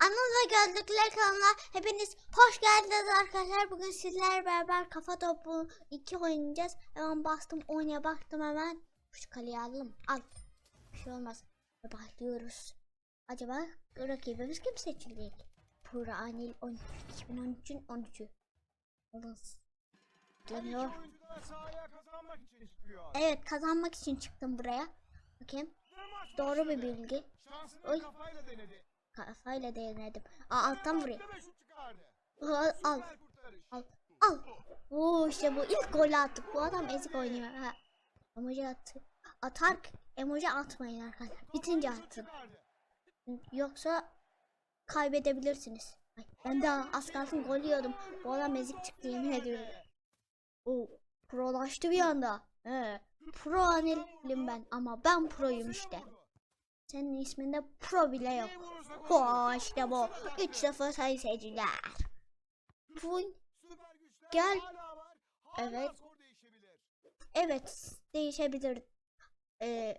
Anıl'la Gözlükler kanalına hepiniz hoş geldiniz arkadaşlar. Bugün sizlerle beraber kafa topu 2 oynayacağız. Hemen bastım oynaya baktım hemen. Şu kaleyi aldım. Al. Bir şey olmaz. Başlıyoruz. Acaba rakibimiz kim seçilecek? Pura Anil 13. 2013'ün 13'ü. Olası. Geliyor. oyuncular sahaya kazanmak için çıkıyor. Evet kazanmak için çıktım buraya. Bakayım. Doğru bir bilgi. Oy. Kafayla denedim. Aa alttan vuruyor. Al al. Al. Al. Oo işte bu ilk golü attık. Bu adam ezik oynuyor. Ha. Emoji attı. Atar emoji atmayın arkadaşlar. Bitince atın. Yoksa kaybedebilirsiniz. Ay, ben daha az kalsın gol yiyordum. Bu adam ezik çıktı yemin ediyorum. Oo, prolaştı bir anda. He. Pro anilim ben ama ben proyum işte. Senin isminde pro bile yok. Ho işte bu. 3-0 sayın seyirciler. Güçler Gel. Evet. Evet değişebilir. Ee,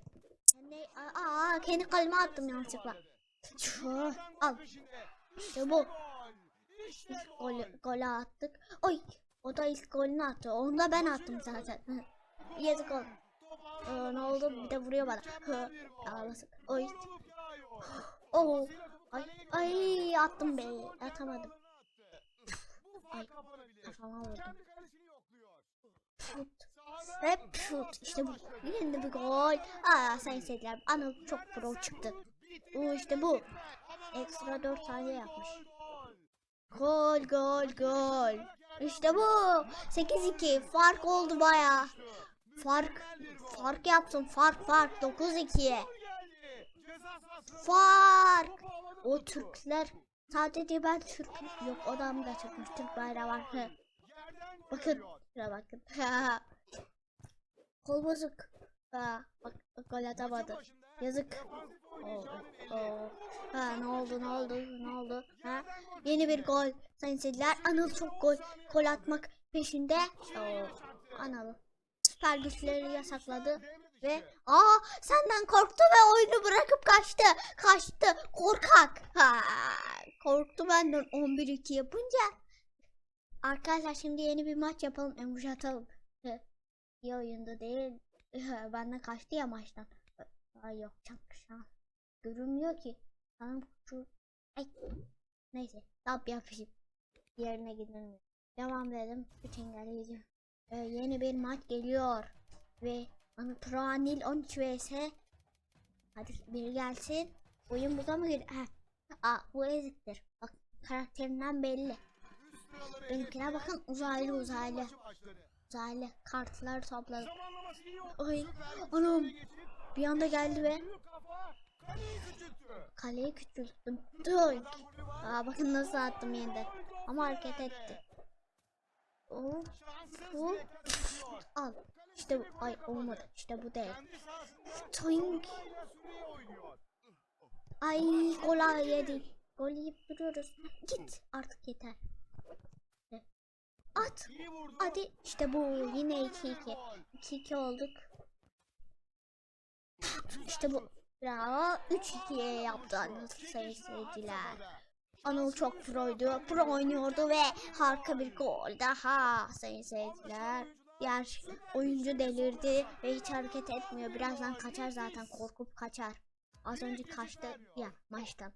kendi, aa, kendi kaleme attım yanlışlıkla. Al işte bu. İlk gol. golü, golü attık. Oy o da ilk golünü attı. Onu da ben attım zaten. Yazık oldu. Ee, ne oldu bir de vuruyor bana. Hı. Ağlasın. Oy. Topu Ay, ay attım be. Atamadım. Ay. Kafama vurdum. Şut. Hep şut. İşte bu. Yine bir gol. Aa sayın seyirciler. Anıl çok pro çıktı. Bu işte bu. Ekstra 4 saniye yapmış. Gol gol gol. İşte bu. 8-2. Fark oldu baya. Fark. Fark yaptım. Fark fark. 9-2. Fark. O Türkler. Sadece ben Türk. Yok odam da çıkmış. Türk bayrağı var. Bakın. Şuna bakın. Kol bozuk. Ha, bak, bak gol atamadı. Yazık. Oo, oo. Ha ne oldu ne oldu ne oldu? Ha? Yeni bir gol. Sayın seyirciler Anıl çok gol gol atmak peşinde. Oo, Anıl süper yasakladı ve aa senden korktu ve oyunu bırakıp kaçtı. Kaçtı. Korkak. Ha, korktu benden 11-2 yapınca. Arkadaşlar şimdi yeni bir maç yapalım. Emoji atalım. İyi oyunda değil. Benden kaçtı ya maçtan. Ay yok çok şans. Görünmüyor ki. Sanırım şu... Ay. Neyse. Tap yapayım. Yerine gidilmiyor. Devam edelim. Üç engelleyici. Ee, yeni bir maç geliyor. Ve Pranil 13 vs. Hadi biri gelsin. Oyun burada mı? Heh. Aa bu eziktir. Bak karakterinden belli. Benimkine bakın uzaylı uzaylı. Uzaylı kartlar topladı. Ay anam bir anda geldi ve kaleyi küçülttüm. Dur. Aa bakın nasıl attım yeniden. Ama hareket etti. Oh, bu. Al. İşte bu. Ay olmadı. İşte bu değil. Toink. Ay gol yedi. Gol yiyip duruyoruz. Git artık yeter. At. Hadi işte bu yine 2-2. 2-2 olduk. İşte bu. Bravo. 3-2'ye yaptı Anıl sayın seyirciler. Anıl çok proydu. Pro oynuyordu ve harika bir gol daha sayın seyirciler. Diğer oyuncu delirdi ve hiç hareket etmiyor. Birazdan kaçar zaten korkup kaçar. Az önce kaçtı ya maçtan.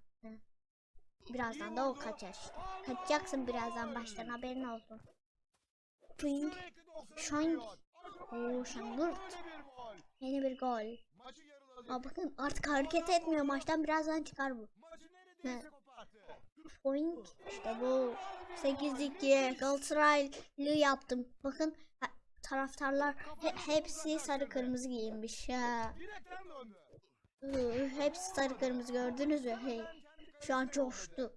Birazdan da o kaçar işte. Kaçacaksın birazdan baştan haberin olsun. Ping. Şang. Oo şangırt. Yeni bir gol. Aa bakın artık hareket etmiyor maçtan birazdan çıkar bu. Ne? Point işte bu 8-2 Galatasaraylı yaptım. Bakın taraftarlar he- hepsi sarı kırmızı giyinmiş. Iı, Hepsi sarı kırmızı gördünüz mü? Hey. Şu an coştu.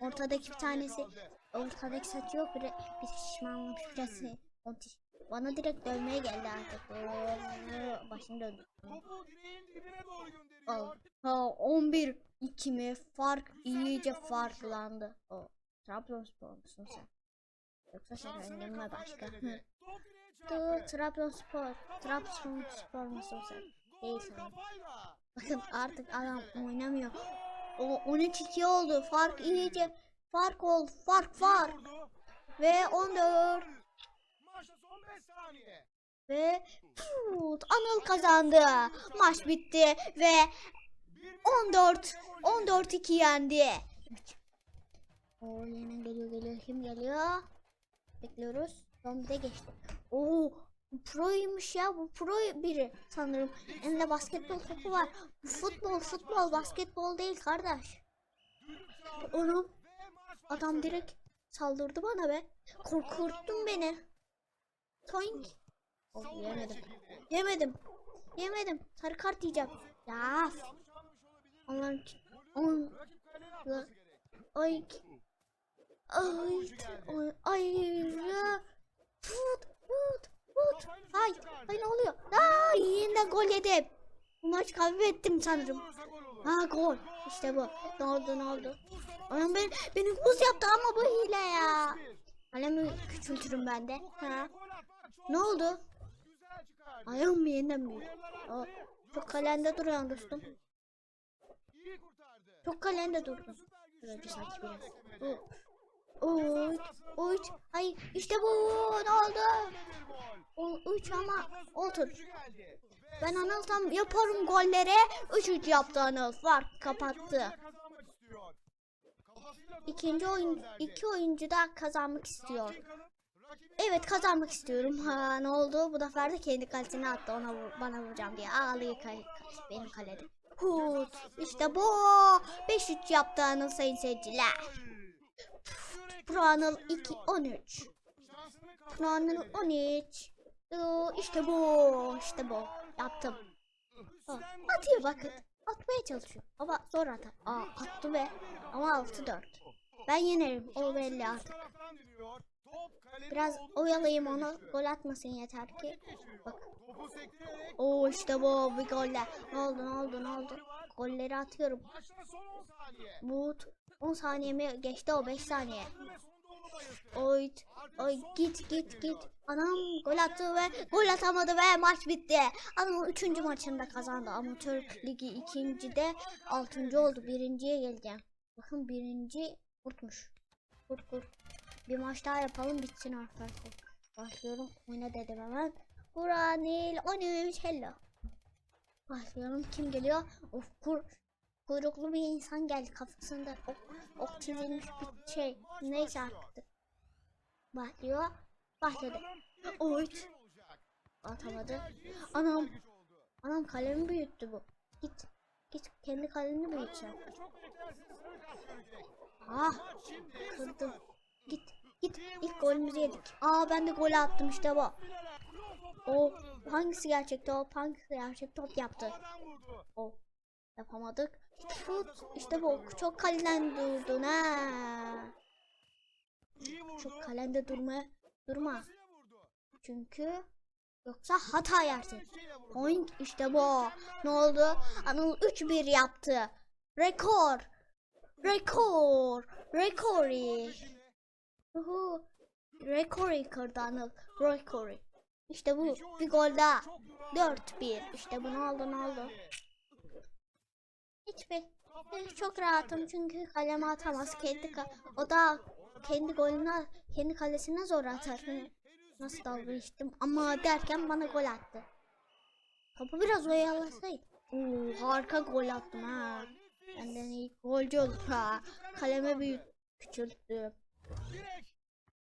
Ortadaki bir tanesi ortadaki saçı yok biri bir şişmanlamış birisi. Bana direkt dövmeye geldi artık. Başını döndü. Al. Ha 11 2 mi? Fark iyice farklandı. O Trabzonspor musun sen? Yoksa sen kafayla başka. Çarptı. Trabzonspor. Trabzonspor musun sen? Değilsin. kafayla. Bakın artık adam oynamıyor. O 13-2 oldu. Fark iyice fark oldu. Fark. Vurdu. Ve 14 ve Put, Anıl kazandı. Maç bitti ve 14 14 2 yendi. O yine geliyor geliyor. Kim geliyor? Bekliyoruz. Zombi de geçti. Oo proymuş ya bu pro biri sanırım. Elinde basketbol topu var. Bu futbol futbol basketbol değil kardeş. Onu adam direkt saldırdı bana be. Korkuttun beni. Toink. Oh, yemedim. Yemedim. Yemedim. Sarı kart yiyeceğim. Ya. atması gerek. Ay. Ay. Ay. Fut. Fut. Fut. Ay. Ay ne oluyor? Ay yine gol yedim. Bu maç kaybettim sanırım. Ha gol. İşte bu. Ne oldu ne oldu? Anam ben, beni buz yaptı ama bu hile ya. Kalemi küçültürüm ben de. Ha. Ne oldu? Ayağım mı yeniden mi? O, çok kalende duruyorsun dostum. Çok kalende Böyle şimdi sanki biraz. Uy, uy, ay işte bu ne oldu? O üç ama. Ve Ben Anıl tam yaparım golleri. Üç üç yaptı Anıl. Fark kapattı. İkinci oyun, iki oyuncu da kazanmak istiyor. Evet kazanmak istiyorum. Ha ne oldu? Bu sefer de kendi kalesine attı. Ona vur- bana vuracağım diye. Ağlıyor kale, benim kalede. Hut. İşte bu. 5-3 yaptı Anıl sayın seyirciler. Pro Anıl 2 13. şansını Pro Anıl 13. Ee, İşte bu. İşte bu. Yaptım. Ha, Atıyor bakın. Atmaya çalışıyor. Ama zor atar. Aa attı be. Ama 6-4. Ben yenerim. O belli artık. Biraz oyalayayım onu. Gol atmasın yeter ki. Bak. Oo işte bu bir goller. Ne oldu ne oldu ne oldu? Golleri atıyorum. son 10 saniye. But 10 saniyemi geçti o 5 saniye. Oy oy git git git. Anam gol attı ve gol atamadı ve maç bitti. Adam 3. maçında kazandı. Amatör ligi ikincide 6. oldu. Birinciye geleceğim. Bakın birinci kurtmuş. Kurt kurt. Bir maç daha yapalım bitsin arkadaşlar. Başlıyorum. Oyna dedim hemen. Buranil 13 hello. Başlayalım. Kim geliyor? Of kur, kuyruklu bir insan geldi kafasında. Ok, ok çizilmiş bir şey. Neyse artık. Başlıyor. Başladı. Oy. Kim olacak? Atamadı. Anam. Anam kalemi büyüttü bu. Git. Git kendi kalemini büyüt sen. Ve çok beklersiz sarı kart görecek. Ah kırdım. Git. Git. İlk golümüzü yedik. Aa ben de gol attım işte bu. O hangisi gerçekti o hangisi gerçek top yaptı. O yapamadık. Şut işte bu çok kalenden durdun ha. Çok kalende durma durma. Çünkü yoksa hata yersin. Point işte bu. Ne oldu? Anıl 3-1 yaptı. Rekor. Rekor. Rekori. Uhu. Rekori kırdı Anıl. Rekori. İşte bu. Bir gol daha. 4-1. İşte bu ne oldu ne oldu? Hiçbir. Çok rahatım çünkü kaleme atamaz. Kendi ka- o da kendi golüne, kendi kalesine zor atar. Nasıl dalga geçtim ama derken bana gol attı. Topu biraz oyalasaydı. Oo, harika gol attım ha. Benden iyi golcü olur ha. Kaleme büyük küçülttüm.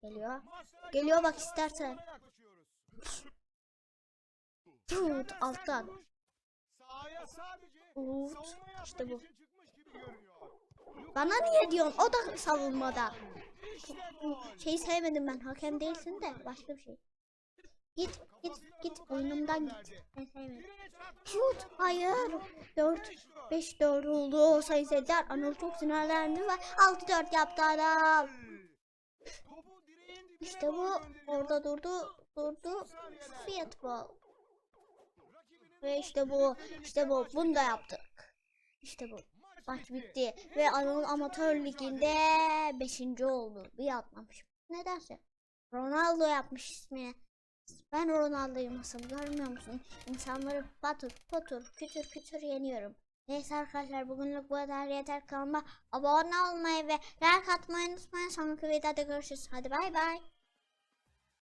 Geliyor. Geliyor bak istersen. Tut alttan. Yapmak İşte bu. Bana niye diyorsun? O da savunmada. Şeyi sevmedim ben. Hakem değilsin de başka bir şey. Git git git oyunumdan git. Ben sevmedim. Şut hayır. 4 5 4 oldu sayın seyirciler. Anıl çok sinirlendi ve 6 4 yaptı adam. İşte bu orada durdu durdu. Futbol. Rakibinin Ve işte bu işte bu bunu da yaptık. İşte bu. Maç bitti ve Anıl Amatör Ligi'nde 5. oldu. Bir atmamış. Nedense. Ronaldo yapmış ismini. Ben Ronaldo'yum asıl görmüyor musun? İnsanları patır patır kütür kütür yeniyorum. Neyse arkadaşlar bugünlük bu kadar yeter kanalıma abone olmayı ve like atmayı unutmayın. Sonraki videoda görüşürüz. Hadi bay bay.